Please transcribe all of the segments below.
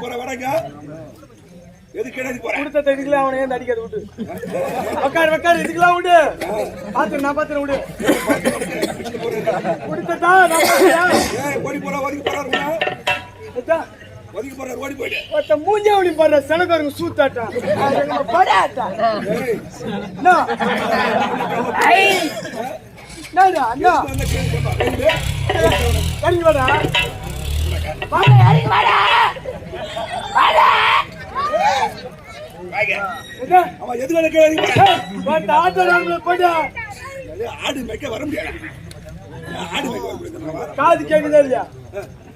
போற வராங்க. போற? கொடுத்த தடிக்கலாம் அவனை ஏன் அடிக்காது விட்டு உக்காரு உக்காரு இதுக்கெல்லாம் விடு பாத்து நான் பாத்துறேன் விடு கொடுத்ததா ஒதுங்கி போறாரு, ஓடி போயிடு. ஒருத்த மூஞ்சே அப்படி பாடுற செனக்காரங்க சூத்தாட்டம் படாட்டா அண்ணா. இறங்கி வாடா. அவன் இறங்கி போறான். பாத்து ஆட்டோ போய்டா ஏய், ஆடு மேய்க்க வர முடியாது. ஆடு மேய்க்க காது கேக்குதா இல்லையா?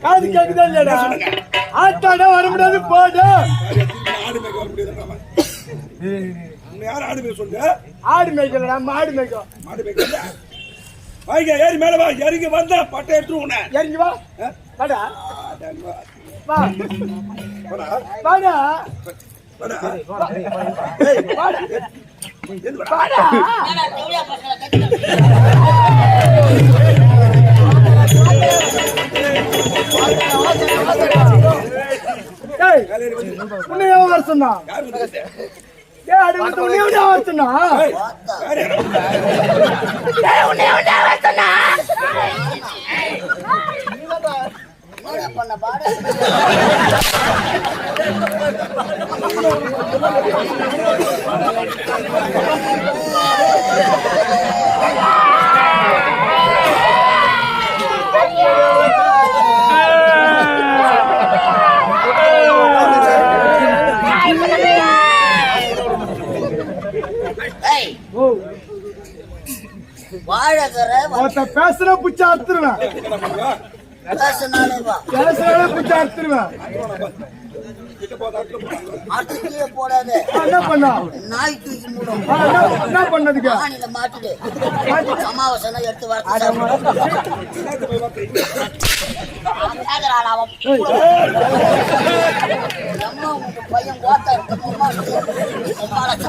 காது கேக்குதா இல்லையாடா? ஆட்டாடா வர முடியாது போடு ஆடு மேய்க்க வர முடியாது உன்னை யார் ஆடு மேய்க்க சொல்லுங்க ஆடு மேய்க்கலடா மாடு மேய்க்கும் மாடு மேய்க்க. வாங்க ஏறி மேல வா இறங்கி வந்தா பட்டை எடுத்து உன்னை. இறங்கி வா? வாடா. வா. வாடா. வாடா. வாடா. வாடா. எது வாடா? வாடா ஏய் காலையில வந்து உன்னை ஏன் வர சொன்னா யார் வந்து ஏய் அடி வந்து உன்னை ஏன் வர சொன்னா ஏய், யார் யார்? பண்ண பாடு ஏய், ஓ வாழைக்கரை ஒருத்த பேசுற புச்சா பண்ணுவா? பேசினாலே வா. பேசுற புச்சா போ. அடுத்து போடாத. என்ன பண்ணா? நாய் தூக்கி மூடும். ஆ, என்ன- என்ன பண்ணதுக்கு? ஆணில மாட்டிடு அமாவாசை எடுத்து உங்க பையன் இருக்கு ஒருத்த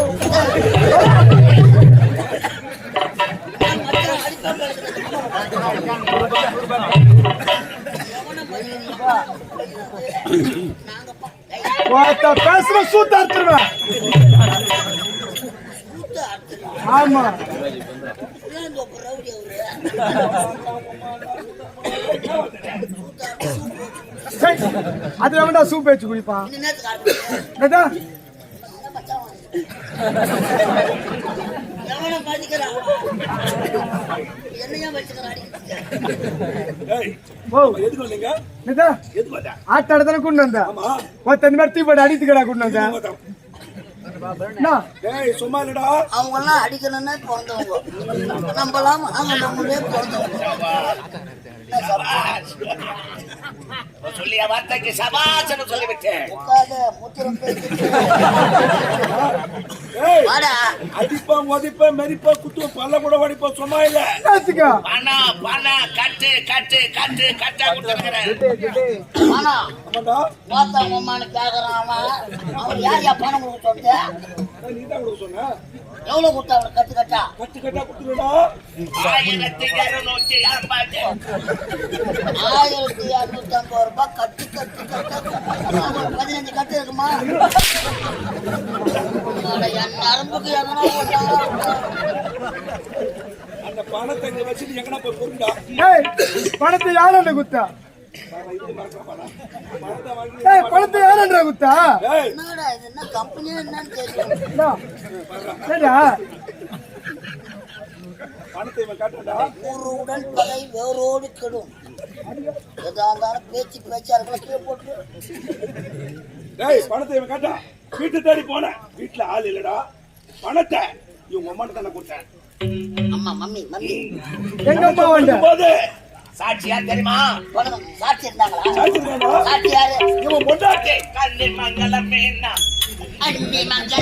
பேசுற சூத்த அறுத்துருவேன். ஆமா. அது அதுல வேண்டா சூப் வச்சு குடிப்பான். என்னடா? என்னையா வச்சுக்கிறாடி ஏய், ஓ. எதுக்கு வந்தீங்க? எதுக்கு வந்த? ஆட்டாட தானே கொண்டு வந்த? ஆமா. ஒருத்த இந்த மாதிரி தீப்படி அடித்துக்கடா கொண்டு வந்த? சும்மா இல்லடா. அவங்க எல்லாம் அடிக்கணும்னே பிறந்தவங்க. நம்மளாம் அவங்க நம்மளே பிறந்தவங்க. சொல்லிய வார்த்தைக்கு சபாசன சொல்லிவிட்டேன். முத்திரம் அடிப்பேன், உதைப்பேன், மெரிப்பேன், குத்துவேன், பல்ல கூட வடிப்பேன், சும்மா இல்ல. பணம் பணம் கட்டு கட்டு கட்டு கட்டா கொடுத்துருக்கிறேன். ஆமாண்டா. பார்த்தா அம்மானு கேக்குறான் அவன். அவன் யார் யா பணம் கொடுக்க சொன்னது கொடுக்க சொன்னேன். எவ்வளவு கொடுத்தா அவனுக்கு கத்து கட்டா? கட்டு கட்டா கொடுத்துருடா. ஆயிரத்தி இருநூத்தி ஐம்பது ஆயிரத்தி இரநூத்தி ஐம்பது ரூபாய் கட்டு கட்டு கட்டு. பதினஞ்சு கட்டு இருக்குமா அட, என் நரம்புக்கு எதனா போட்டா அந்த பணத்தை இங்க வச்சுட்டு எங்கனா போய் பொருண்டா. ஏய், பணத்தை யாரண்ட குத்தா பணத்தை வாங்கி ஏய், பணத்தை யாரண்ட குத்தா ஏய், என்னடா இது என்ன கம்பெனியா என்னன்னு தெரியும் என்ன? என்னடா? பணத்தை இவன் காட்டுறா. ஊருடன் பகை வேரோடு கெடும் எதா இருந்தாலும் பேச்சு பேச்சா இருக்கலாம் போட்டு பணத்தை இவன் காட்டா. வீட்டு தேடி போனேன். வீட்டுல ஆள் இல்லடா. பணத்தை இவங்க அம்மாட்ட தானே கொடுத்தேன். அம்மா மம்மி மம்மி எங்க அம்மா வந்த போது, சாட்சியா தெரியுமா. சாட்சி இருந்தாங்களா சாட்சி யாரு இவன் பொண்டாட்டி. கண்ணி மங்களம் மீனா அண்ணி மங்கள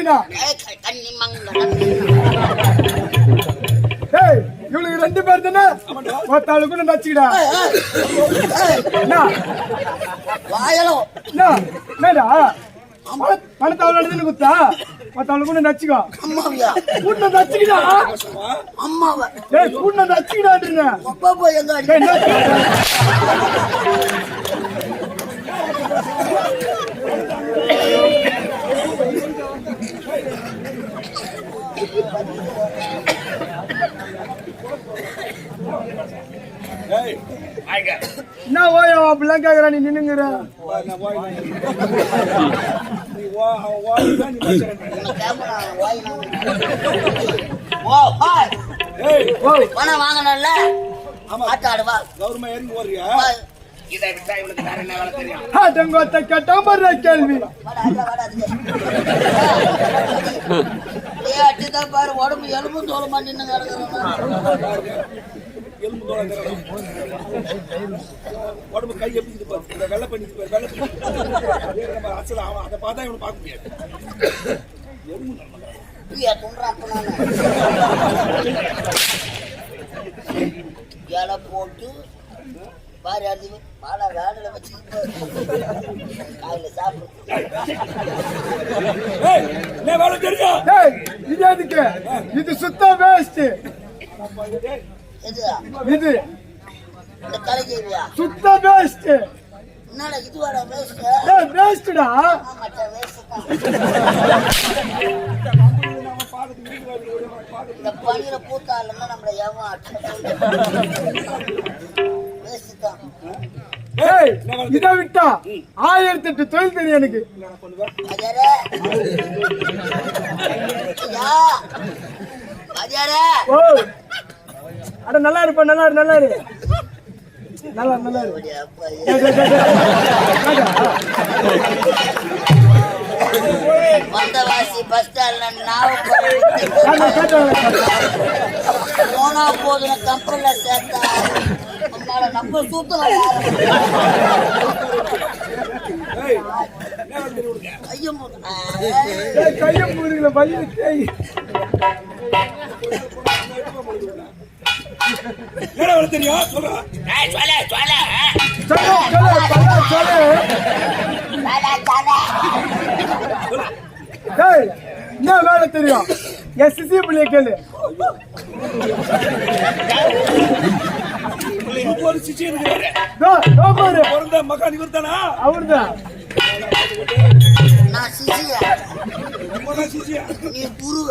மீனா கன்னி மங்களம். டேய் இவளுக்கு ரெண்டு பேர் தானே? ஒருத்தாளுக்கு கூட நச்சுக்கிடா வாயலம் என்ன? என்னடா? பண- பணத்தை அவள் நடந்து குத்தா கூட நச்சுக்கோ. அம்மாவியா? கூட்ட நச்சுக்கிடா அம்மாவ. டேய் கூட்ட நச்சுக்கிடான்றீங்க அப்பா போய் எங்க அடி என்ன ஓயம் அப்படிலாம் கேக்குறா நீ நின்னுங்கிற. பணம் வாங்கணும்ல? ஆமா. ஆட்டாடு வா. கவர்மெண்ட் ஓடுறியா? வா. இதை விட்டா இவளுக்கு வேற என்ன வேலை தெரியும்? ஆட்டங்கோத்த கேட்டா கேள்வி. அடிதான் பாரு உடம்பு தோலுமா நின்னு கிடக்குறோம் எலும்பு தோலை உடம்பு கை எப்படி பாரு. இந்த வெள்ளை பண்ணி பாரு வெள்ளை பண்ணி. நம்ம அசல் அவன் அதை பார்த்தா இவனை பார்க்க முடியாது. எலும்பு. இலை போட்டு பாரு அது பாலா வேலையில வச்சு காலையில சாப்பிடு ஏய் என்ன வேலை தெரியும் டேய் இது எதுக்கு? இது சுத்த வேஸ்ட் எது இது சுத்த வேஸ்ட் என்னடா இது வர வேஸ்ட் டேய் வேஸ்ட்டா ஆமாட்டா வேஸ்ட் தான். இந்த பனியில பூத்தாலுமே நம்மள தான் டேய் இத விட்டா ஆயிரத்தி எட்டு தொழில் தெரியும் எனக்கு ஓ அட நல்லா இருப்பா நல்லா இரு நல்லா இரு நல்லா நல்லா இரு. வந்தவாசி பஸ் ஸ்டாண்ட்ல. போனா போதுன கம்பெனில சேர்த்தா நம்ம சூத்தலாம் ஏய் என்ன வேலை தெரியும் உனக்கு ஐயோ டேய், கையை மூடுங்களேன், பையன் டேய். என்ன தெரியும்? சொல்லு, சொல்லு. சொல்லு, சொல்லு, சொல்லு, சொல்லு. டேய், என்ன வேலை தெரியும்? எஸ்எஸ்சி பிள்ளைய கேளு. உனக்கு ஒரு இருக்கிறாரு பிறந்த மகான் இவர் தானா நான் மகன் நீ குரு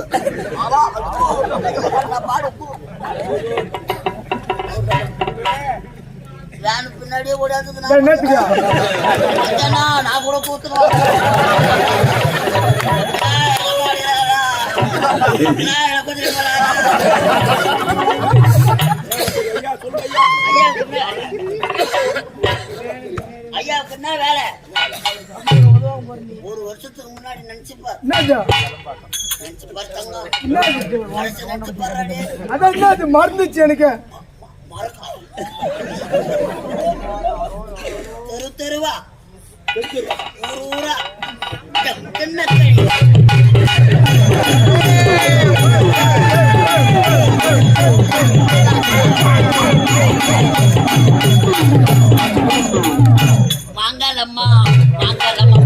அவா பாடு பின்னாடியே ஓடாதுக்கு நான் கூட ஐயாவுக்கு என்ன வேலை ஒரு வருஷத்துக்கு முன்னாடி நினைச்சுப்பார். நினைச்சுப்பார் தங்கம். அதான் என்னது? மறந்துச்சு எனக்கு. தெரு தெருவா. மங்களம்மா மங்களம்மா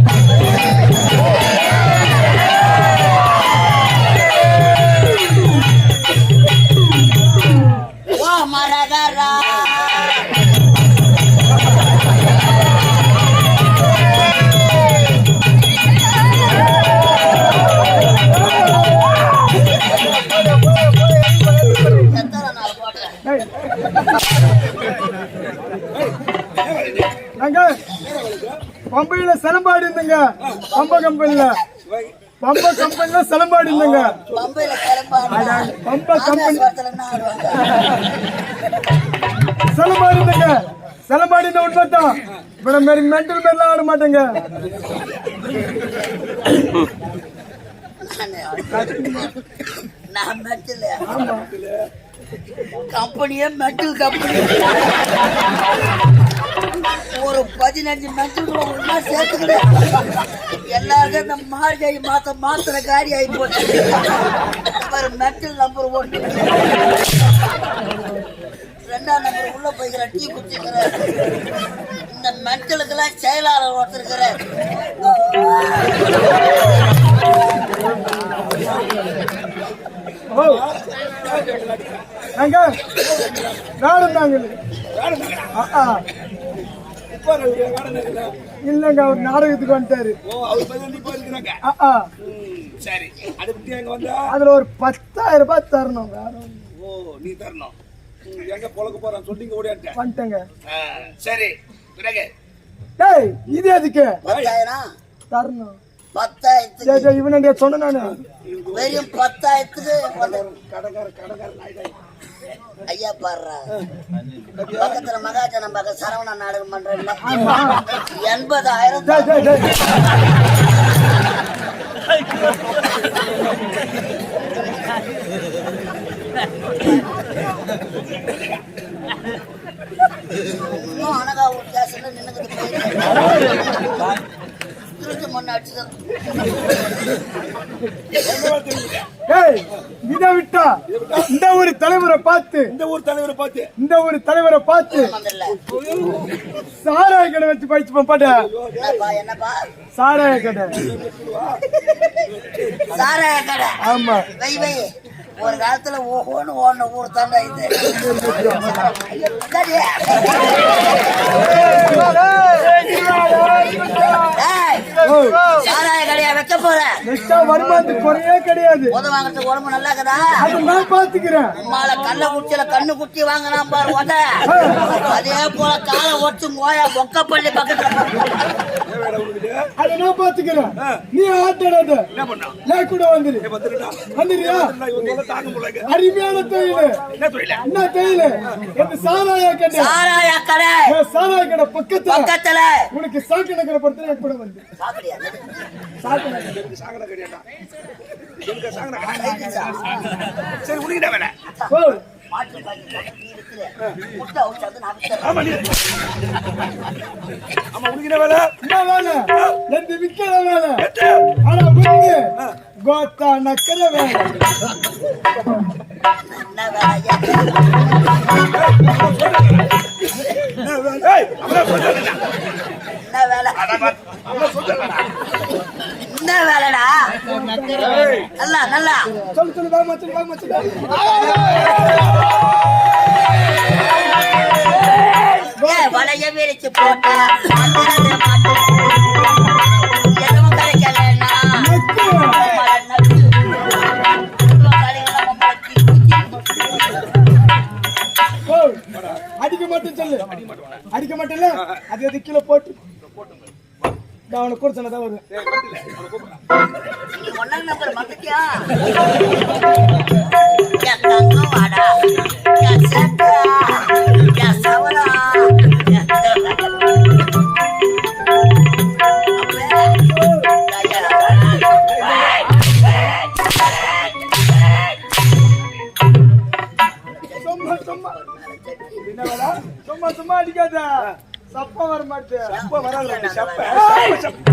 ஓ மரகரா பம்பையில சிலம்பாடி இருந்தங்க. பம்ப கம்பெனில. பம்ப கம்பெனில சிலம்பாடி இருந்தங்க. பம்ப கம்பெனி. சிலம்பாடி இருந்தங்க. சிலம்பாடி இந்த உண்மைதான் இப்ப மாரி மென்டல் மேலாம் ஆட மாட்டேங்க. நான் மெட்டில கம்பெனியே மெட்டல் கம்பெனி. ஒரு பதினஞ்சு மெட்டல் ஒன்றா சேர்த்துக்கிட்டேன் எல்லாருக்கும் இந்த மார்கை மாத்த மாத்திர காரி ஆகி போச்சு. ஒரு மெட்டல் நம்பர் ஒன் ரெண்டாம் நம்பர் உள்ள போய்க்கிற டீ குடிச்சுக்கிற இந்த மெட்டலுக்கெல்லாம் செயலாளர் ஒருத்தருக்கிற நாங்க நானும் தாங்க இப்ப இவரு வேலை நடக்கல. இல்லைங்க அவர் நாடகத்துக்கு வந்துட்டாரு. அதுல ஒரு பத்தாயிரம் ரூபாய் தரணும். ஓ நீ தரணும். எங்க பொழக்க போறான்? சொல்லிங்க ஓடியாட்டேன் வந்துட்டேங்க. சரி. பிறகு? டேய் இது எதுக்கு? தரணும். பத்தாயிரத்துக்கு. இவனை சொன்ன நானு. வெறும் பத்தாயிரத்துக்கு. கடற்கரை நாய்டாய் ஐயா பாடுறா. பக்கத்துல மகாஜனம் பக்கம் சரவண நாடகம் பண்றேன்ல. எண்பதாயிரம். இன்னும் அனகா ஒரு கேஸ்ல நின்னுக்கிட்டு இதை விட்டா இந்த ஒரு தலைவரை பார்த்து இந்த ஊர் தலைவரை பார்த்து. இந்த ஒரு தலைவரை பார்த்து சாராய கடை வச்சு பயிற்சி பாட்ட என்னப்பா என்னப்பா? சாராய கடை. சாராய கடை. ஆமா. வை வை. ஒரு காலத்துல ஓஹோன்னு ஓடின ஊர் தாண்டா இது. ஏய், சாராய கடையா வைக்க போற. நெக்ஸ்டா வருமானத்துக்கு குறையே கிடையாது. உத வாங்குறதுக்கு உடம்பு நல்லா இருக்குதா அதை நான் பாத்துக்கிறேன் அம்மால கல்ல குச்சியில கண்ணு குட்டி வாங்கினா பாரு உத அதே போல காலை ஒட்டு மோயா பொக்கப்பள்ளி பக்கத்துல. வேலை உனக்கு அதை நான் பாத்துக்கிறேன் நீ ஆட்டாடாத என்ன பண்ணான் நான் கூட வந்துரு. வந்துருடா. அருமையான தொழில் என்ன தொழில இந்த சாராய கடை? சாராய கடை. சாராய கடை பக்கத்துல. பக்கத்துல. உனக்கு சாக்கு நகர படுத்து என் கூட வந்து. சாப்பிடியா சாக்கு நகர் எனக்கு சாங்கட கிடையாடா எனக்கு சாங்கட கிடையாது சரி உனக்கு என்ன வேலை ஓ, மாட்டு பாக்கெட் நீ விக்கிற. முட்டை என்ன வேலை என்ன வேலை வேலை கோத்தா நக்கிற வேலை என்ன வேலை ஐயா? ஏய் அவன் சொல்றேன் என்ன வேலை அவன் சொல்றேன் என்ன வேலைடா நல்லா நல்லா சொல்லு சொல்லு வாங்க சொல்லு வாங்க மச்சன் ஏ வளைய விரிச்சு போட்ட மந்திரத்தை எதுவும் கிடைக்கலன்னா அடிக்க மாட்டேன் சொல்லு அடிக்க மாட்டேன்ல அது எது கீழே போட்டு. நான் அவனை கூட சொன்னதான் வருவேன் ஒன்னாம் நம்பர் என் தங்கம் வாடா. என் அப்ப